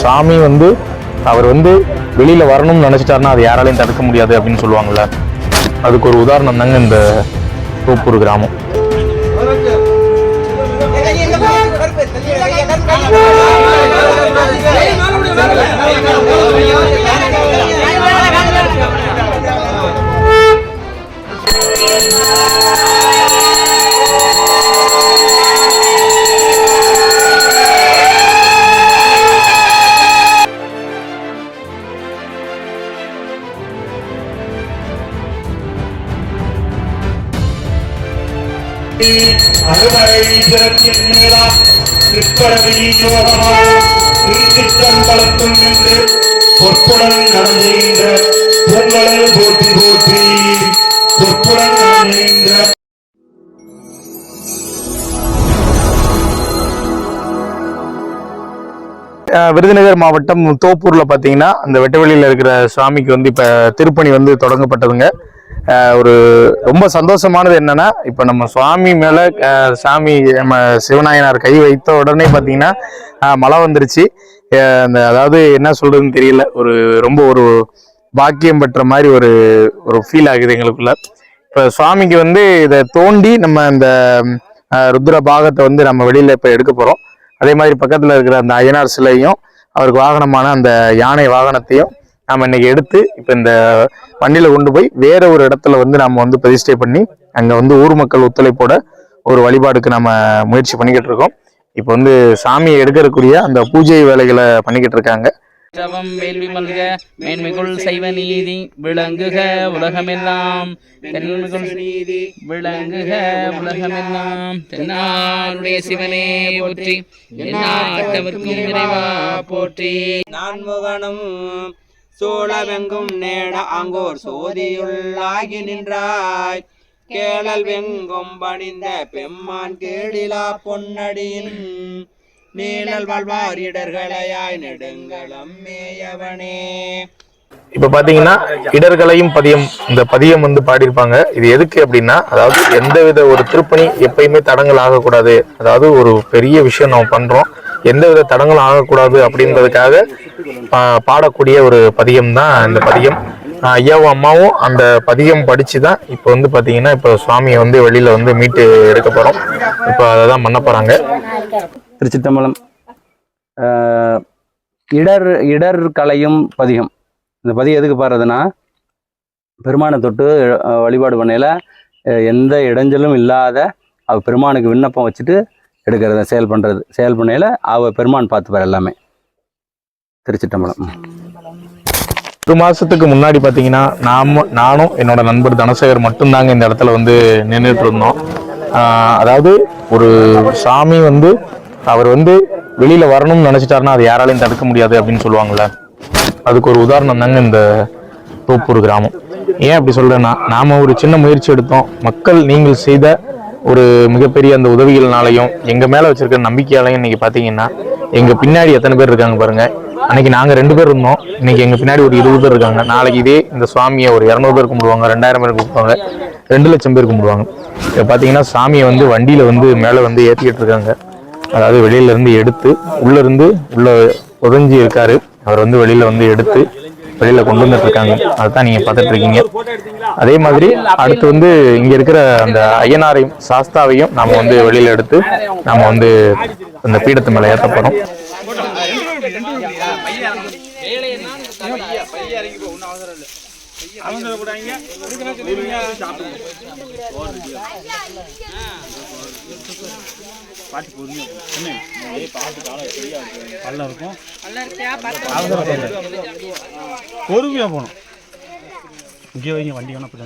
சாமி வந்து அவர் வந்து வெளியில் வரணும்னு நினச்சிட்டாருன்னா அது யாராலையும் தடுக்க முடியாது அப்படின்னு சொல்லுவாங்கள்ல அதுக்கு ஒரு உதாரணம் தாங்க இந்த தோப்பூர் கிராமம் அறுவரை யோகமாக திருச்சிற்றம்பலத்தும் என்று பொற்புடன் நடந்துகின்ற போற்றி போற்றி பொற்புடன் நடந்துகின்ற விருதுநகர் மாவட்டம் தோப்பூரில் பார்த்தீங்கன்னா அந்த வெட்டவெளியில் இருக்கிற சுவாமிக்கு வந்து இப்போ திருப்பணி வந்து தொடங்கப்பட்டதுங்க. ஒரு ரொம்ப சந்தோஷமானது என்னன்னா இப்போ நம்ம சுவாமி மேலே சாமி நம்ம சிவநாயனார் கை வைத்த உடனே பார்த்தீங்கன்னா மழை வந்துருச்சு. அந்த அதாவது என்ன சொல்றதுன்னு தெரியல. ஒரு ரொம்ப ஒரு பாக்கியம் பெற்ற மாதிரி ஒரு ஒரு ஃபீல் ஆகுது எங்களுக்குள்ள. இப்போ சுவாமிக்கு வந்து இதை தோண்டி நம்ம இந்த ருத்ர பாகத்தை வந்து நம்ம வெளியில இப்போ எடுக்க போகிறோம் அதே மாதிரி பக்கத்தில் இருக்கிற அந்த அய்யனார் சிலையும் அவருக்கு வாகனமான அந்த யானை வாகனத்தையும் நம்ம இன்னைக்கு எடுத்து இப்ப இந்த வண்டியில கொண்டு போய் வேற ஒரு இடத்துல வந்து நம்ம வந்து பிரதிஷ்டை பண்ணி அங்க வந்து ஊர் மக்கள் ஒத்துழைப்போட ஒரு வழிபாடுக்கு நம்ம முயற்சி பண்ணிக்கிட்டு இருக்கோம். இப்போ வந்து சாமியை எடுக்கக்கூடிய அந்த பூஜை வேலைகளை பண்ணிக்கிட்டு இருக்காங்க. தவம் வேள்வி மல்க மேன்மைகுள் சைவ நீதி விளங்குக உலகமெல்லாம். தென்மைகுள் நீதி விளங்குக உலகமெல்லாம். தென்னாருடைய சிவனே போற்றி எந்நாட்டவர்க்கும் இறைவா போற்றி. நான்முகனும் சூழவெங்கும் நேட அங்கோர் சோதியுள்ளாகி நின்றாய். கேளல் வெங்கும் பணிந்த பெம்மான் கேடிலா பொன்னடியின் நீழல் வாழ்வார் இடர்களையாய் நெடுங்களம் மேயவனே. இப்ப பாத்தீங்கன்னா இடர்களையும் பதியம் இந்த பதியம் வந்து பாடியிருப்பாங்க. இது எதுக்கு அப்படின்னா அதாவது எந்தவித ஒரு திருப்பணி எப்பயுமே தடங்கள் ஆகக்கூடாது. அதாவது ஒரு பெரிய விஷயம் நம்ம பண்றோம். எந்தவித தடங்களும் ஆகக்கூடாது அப்படின்றதுக்காக பா- பாடக்கூடிய ஒரு பதியம் தான் இந்த பதியம் ஐயாவும் அம்மாவும் அந்த பதியம் படித்து தான் இப்போ வந்து பார்த்தீங்கன்னா இப்போ சுவாமியை வந்து வெளியில் வந்து மீட்டு எடுக்க போகிறோம் இப்போ அதை தான் பண்ண போகிறாங்க திருச்சித்தம்பலம் இடர் இடர் கலையும் பதிகம். இந்த பதியம் எதுக்கு பாடுறதுன்னா பெருமானை தொட்டு வழிபாடு பண்ணையில் எந்த இடைஞ்சலும் இல்லாத அவ பெருமானுக்கு விண்ணப்பம் வச்சுட்டு எடுக்கிறத செயல் பண்ணுறது செயல் பண்ணையில் அவ பெருமான் பார்த்துப்பார் எல்லாமே. திருச்சிட்டம்பலம். ஒரு மாதத்துக்கு முன்னாடி பார்த்தீங்கன்னா நாம் நானும் என்னோட நண்பர் தனசேகர் மட்டும்தாங்க இந்த இடத்துல வந்து நின்றுட்டு இருந்தோம். அதாவது ஒரு சாமி வந்து அவர் வந்து வெளியில் வரணும்னு நினச்சிட்டாருன்னா அது யாராலையும் தடுக்க முடியாது அப்படின்னு சொல்லுவாங்கள்ல அதுக்கு ஒரு உதாரணம் தாங்க இந்த தோப்பூர் கிராமம். ஏன் அப்படி சொல்கிறேன்னா நாம் ஒரு சின்ன முயற்சி எடுத்தோம். மக்கள் நீங்கள் செய்த ஒரு மிகப்பெரிய அந்த உதவிகள்னாலையும் எங்கள் மேலே வச்சுருக்க நம்பிக்கையாலையும் இன்றைக்கி பார்த்தீங்கன்னா எங்கள் பின்னாடி எத்தனை பேர் இருக்காங்க பாருங்க. அன்னைக்கு நாங்கள் ரெண்டு பேர் இருந்தோம். இன்னைக்கு எங்கள் பின்னாடி ஒரு இருபது பேர் இருக்காங்க. நாளைக்கு இதே இந்த சுவாமியை ஒரு இரநூறு பேர் கும்பிடுவாங்க ரெண்டாயிரம் பேர் கும்பிடுவாங்க ரெண்டு லட்சம் பேர் கும்பிடுவாங்க. இப்போ பார்த்தீங்கன்னா சாமியை வந்து வண்டியில் வந்து மேலே வந்து ஏற்றிக்கிட்டு இருக்காங்க. அதாவது வெளியிலேருந்து எடுத்து உள்ளேருந்து உள்ளே உதஞ்சி இருக்கார். அவர் வந்து வெளியில் வந்து எடுத்து வெளியில் கொண்டு வந்துட்டு இருக்காங்க அதுதான் நீங்கள் பார்த்துட்டு இருக்கீங்க அதே மாதிரி அடுத்து வந்து இங்கே இருக்கிற அந்த ஐயனாரையும் சாஸ்தாவையும் நாம் வந்து வெளியில் எடுத்து நாம் வந்து அந்த பீடத்து மேலே மேல ஏத்த போறோம் பொறுமையா போகணும். இங்கே வைங்க வண்டி வேணா போய்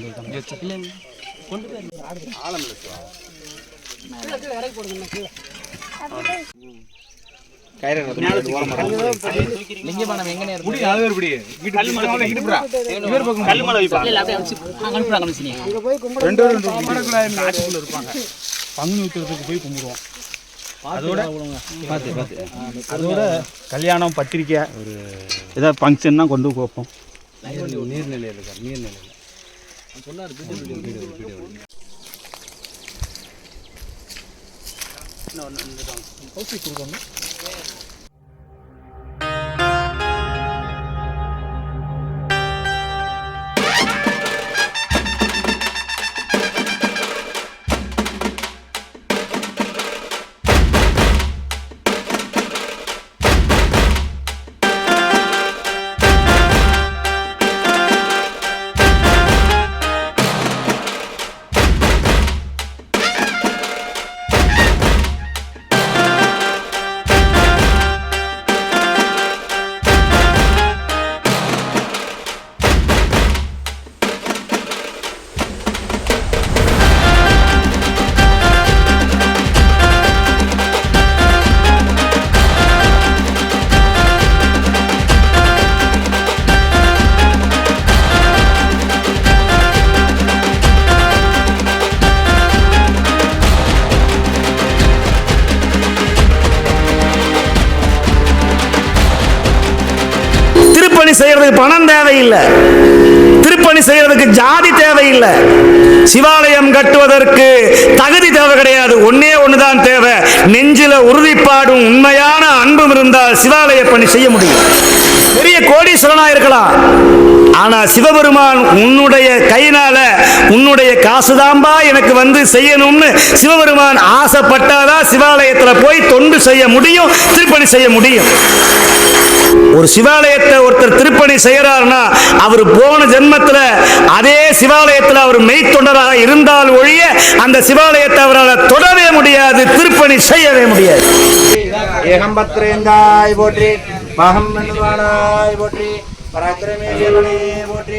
லிங்கபானம் எங்க நேரம் பங்கு ஊத்துறதுக்கு போய் கும்பிடுவோம். அதோட பார்த்து பார்த்து அதோட கல்யாணம் பத்திரிக்கை ஒரு ஏதாவது ஃபங்க்ஷன்னா கொண்டு வைப்போம். நீர்நிலையில் இருக்கார் நீர்நிலையில் திருப்பணி செய்யறதுக்கு பணம் தேவையில்லை. திருப்பணி செய்யறதுக்கு ஜாதி தேவையில்லை. சிவாலயம் கட்டுவதற்கு தகுதி தேவை கிடையாது. ஒன்னே ஒண்ணுதான் தேவை. நெஞ்சில உறுதிப்பாடும் உண்மையான அன்பும் இருந்தால் சிவாலய பணி செய்ய முடியும். பெரிய கோடீஸ்வரனா இருக்கலாம். ஆனா சிவபெருமான் உன்னுடைய கையினால உன்னுடைய காசுதாம்பா எனக்கு வந்து செய்யணும்னு சிவபெருமான் ஆசைப்பட்டாதான் சிவாலயத்துல போய் தொண்டு செய்ய முடியும் திருப்பணி செய்ய முடியும். ஒரு சிவாலயத்தை ஒருத்தர் திருப்பணி செய்யறாருன்னா அவர் போன ஜென்மத்துல அதே சிவாலயத்துல அவர் மெய்த்தொண்டராக இருந்தால் ஒழிய அந்த சிவாலயத்தை அவரால் தொடவே முடியாது திருப்பணி செய்யவே முடியாது. ஏகம்பத்ரேந்தாய் போற்றி மகம் போற்றி பராக்கிரமே போற்றி.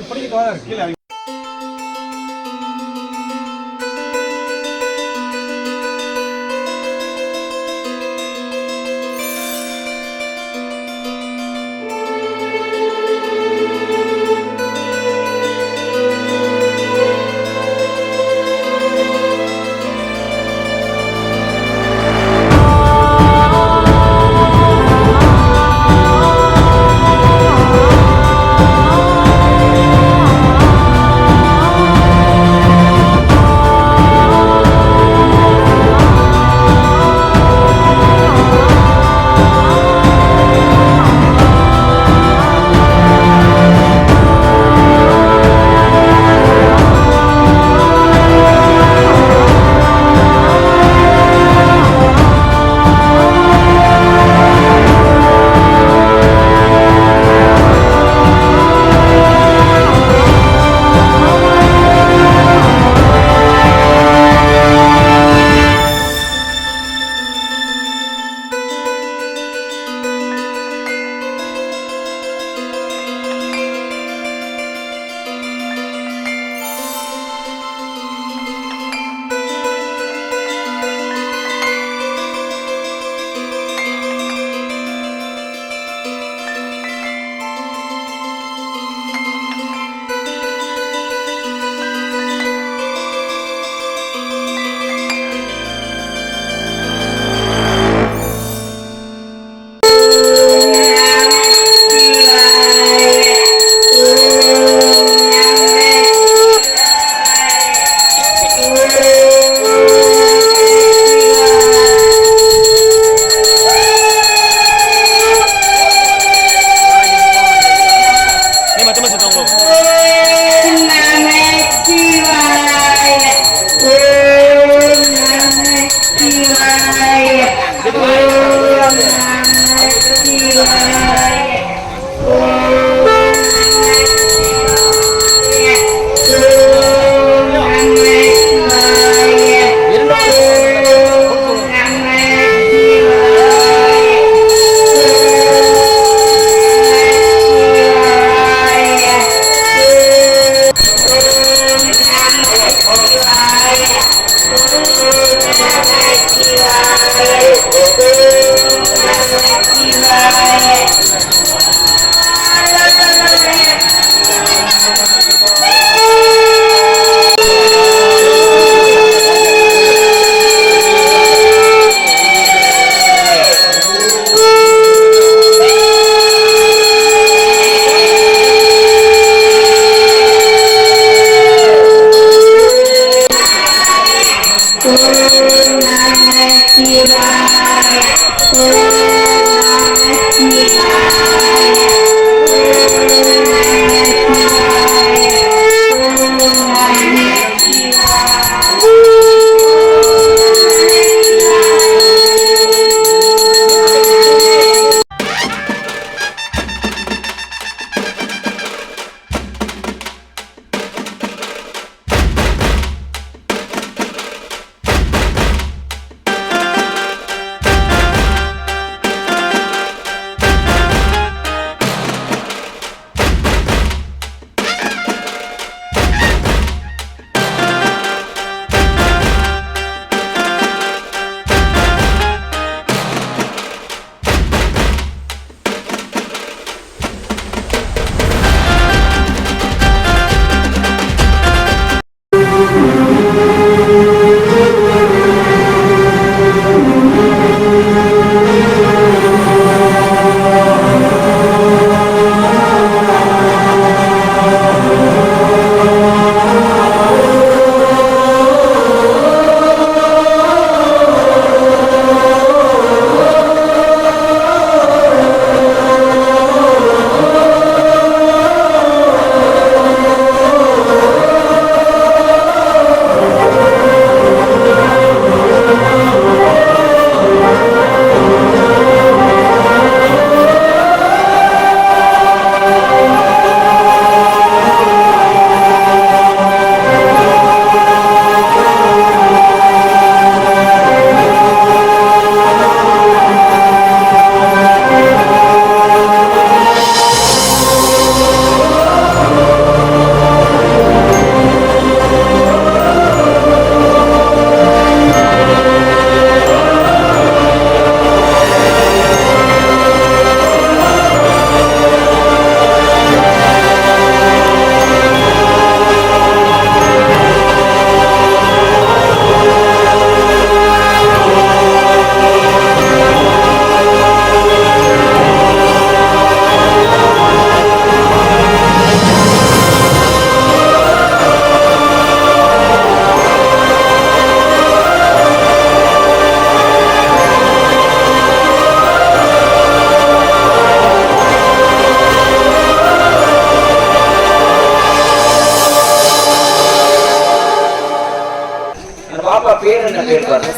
இப்படிக்கு கீழே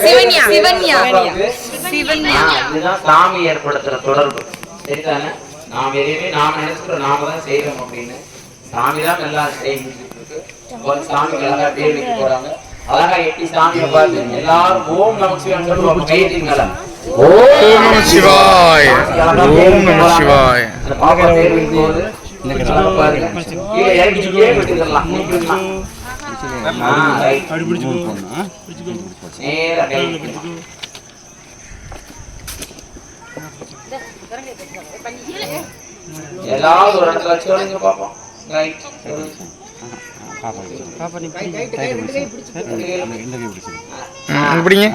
சிவன்யா. சிவன்யா. சிவன்யா. இதுதான் சாமி ஏற்படுத்துற தொடர்பு. சரிதானே? நாம் எதையுமே நாம நினைச்சுக்கிறோம் நாம தான் செய்யறோம் அப்படின்னு. சாமி தான் எல்லாம் செய்யிட்டு இருக்கு ஒரு சாமி அழகா பேர் வைக்க போறாங்க. அழகா எட்டி சாமியை பார்த்து எல்லாரும் ஓம் நம சிவன் சொல்லுவாங்க. கைதிங்களா ஓம் நம சிவாய். ஓம் நம சிவாய். வைக்கும்போது அழகா பாருங்க. கீழே இறக்கிட்டே விட்டுக்கலாம் ஏதாவது ஒரு இடத்துல சொல்லுங்க பாப்போம் ரைட் இப்படிங்க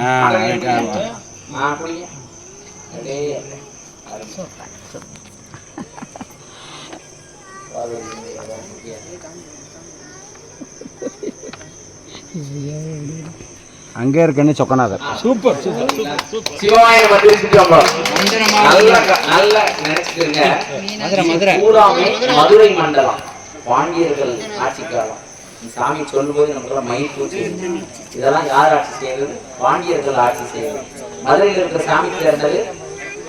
அங்கே இருக்கன்னு சொக்கநாதர்? சிவாய நல்ல நினைச்சுக்கோங்க. பூராமே மதுரை. மண்டலம். பாண்டியர்கள் ஆட்சி காலம் இந்த சாமி சொல்லும்போது நமக்குலாம் மயில் பூச்சி இதெல்லாம் யார் ஆட்சி செய்யறது பாண்டியர்கள் ஆட்சி செய்யறது மதுரையில் இருக்கிற சாமி சேர்ந்தது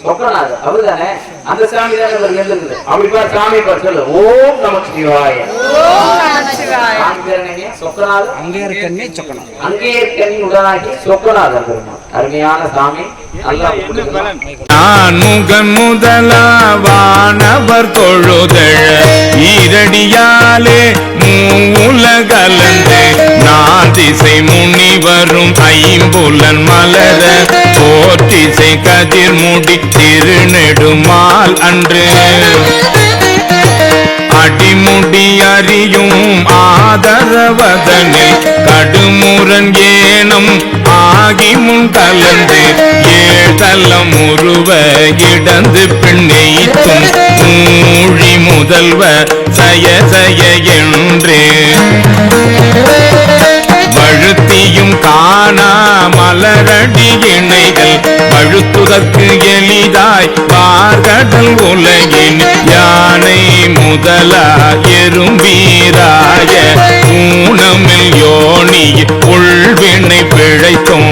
சொக்கநாதர் அவரு தானே அந்த சாமி தானே இவர் எழுதுறது அப்படி பார் சாமி பார் சொல்லு. ஓம் நம சிவாய. அங்கே சொக்கணும் அங்கே இருக்கனி உடனாகி சொக்கநாதர் பெருமாள். அருமையான சாமி. நான் முகன் முதலாவானவர் தொழுதழ ஈரடியாலே மூலகலந்து நான் திசை முனிவரும் ஐம்புலன் மலர போற்றிசை கதிர் முடி திருநெடுமால் அன்று. அடிமுடி அறியும் ஆதரவதனில் கடுமுரன் ஏனம் ஆகி முன் கலந்து ஏதலம் உருவ இடந்து பிணைத்தும் மூழி முதல்வ சய சய என்று. வழுத்தியும் காணா மலரடி இணைகள் பழுத்துதற்கு எளிதாய் பார்கடல் உலகின் யானை முதலா எறும்பீராய ஊனமில் யோனி உள்வினை பிழைத்தோம்.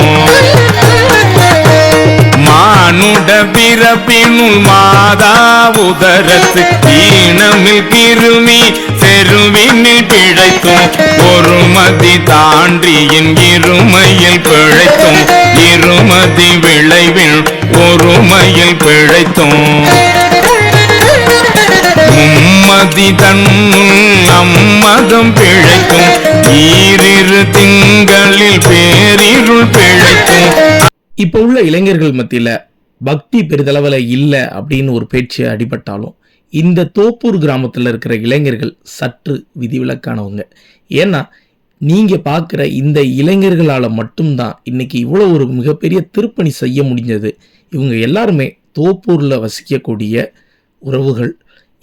மானுட பிறப்பினுள் மாதா உதரத்து ஈனமில் கிருமி செருவினில் பிழைத்தும். இருமதி தாண்டியின் இருமையில் பிழைத்தும் இருமதி விளைவில் ஒருமையில் பிழைத்தும். மும்மதி தன்னுள் அம்மதம் பிழைக்கும் ஈரிரு திங்களில் பேரிருள் பிழைக்கும் இப்ப உள்ள இளைஞர்கள் மத்தியில பக்தி பெரிதளவில் இல்லை அப்படின்னு ஒரு பேச்சு அடிபட்டாலும் இந்த தோப்பூர் கிராமத்தில் இருக்கிற இளைஞர்கள் சற்று விதிவிலக்கானவங்க. ஏன்னா நீங்கள் பார்க்குற இந்த இளைஞர்களால் மட்டும்தான் இன்னைக்கு இவ்வளோ ஒரு மிகப்பெரிய திருப்பணி செய்ய முடிஞ்சது. இவங்க எல்லாருமே தோப்பூரில் வசிக்கக்கூடிய உறவுகள்.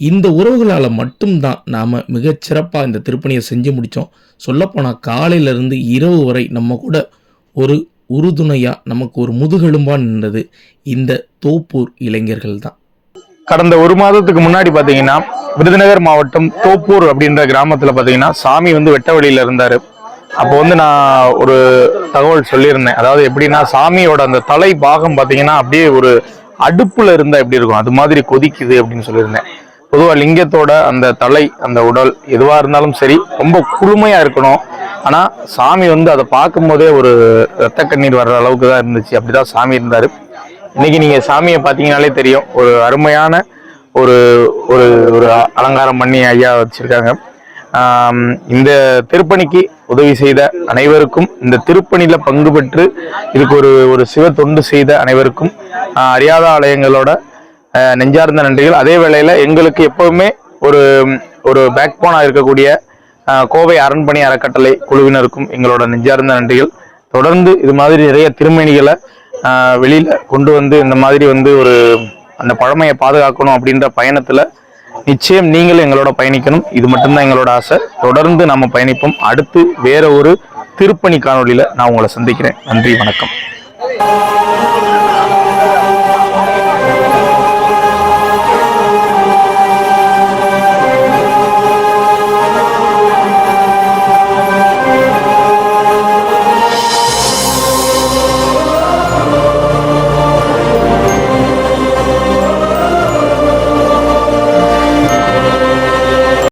இந்த உறவுகளால் மட்டும்தான் நாம் மிகச்சிறப்பாக இந்த திருப்பணியை செஞ்சு முடித்தோம் சொல்லப்போனால் காலையிலேருந்து இரவு வரை நம்ம கூட ஒரு உறுதுணையாக நமக்கு ஒரு முதுகெலும்பாக நின்றது இந்த தோப்பூர் இளைஞர்கள் தான் கடந்த ஒரு மாதத்துக்கு முன்னாடி பார்த்தீங்கன்னா விருதுநகர் மாவட்டம் தோப்பூர் அப்படின்ற கிராமத்துல பாத்தீங்கன்னா சாமி வந்து வெட்ட வழியில இருந்தாரு. அப்போ வந்து நான் ஒரு தகவல் சொல்லியிருந்தேன். அதாவது எப்படின்னா சாமியோட அந்த தலை பாகம் பாத்தீங்கன்னா அப்படியே ஒரு அடுப்புல இருந்தா எப்படி இருக்கும்? அது மாதிரி கொதிக்குது அப்படின்னு சொல்லியிருந்தேன். பொதுவா லிங்கத்தோட அந்த தலை அந்த உடல் எதுவா இருந்தாலும் சரி ரொம்ப குளுமையா இருக்கணும். ஆனா சாமி வந்து அதை பார்க்கும்போதே ஒரு ரத்த கண்ணீர் வர்ற அளவுக்கு தான் இருந்துச்சு. அப்படிதான் சாமி இருந்தாரு. இன்னைக்கு நீங்க சாமியை பார்த்தீங்கனாலே தெரியும். ஒரு அருமையான ஒரு ஒரு ஒரு அலங்காரம் பண்ணி ஐயா வச்சிருக்காங்க. இந்த திருப்பணிக்கு உதவி செய்த அனைவருக்கும் இந்த திருப்பணியில் பங்கு பெற்று இதுக்கு ஒரு ஒரு சிவ தொண்டு செய்த அனைவருக்கும் அறியாத ஆலயங்களோட நெஞ்சார்ந்த நன்றிகள். அதே வேளையில் எங்களுக்கு எப்பவுமே ஒரு ஒரு பேக் போனாக இருக்கக்கூடிய கோவை அரண்மனை அறக்கட்டளை குழுவினருக்கும் எங்களோட நெஞ்சார்ந்த நன்றிகள். தொடர்ந்து இது மாதிரி நிறைய திருமணிகளை வெளியில் கொண்டு வந்து இந்த மாதிரி வந்து ஒரு அந்த பழமையை பாதுகாக்கணும் அப்படின்ற பயணத்துல நிச்சயம் நீங்களும் எங்களோட பயணிக்கணும். இது மட்டும்தான் எங்களோட ஆசை. தொடர்ந்து நம்ம பயணிப்போம். அடுத்து வேற ஒரு திருப்பணி காணொளியில நான் உங்களை சந்திக்கிறேன். நன்றி வணக்கம்.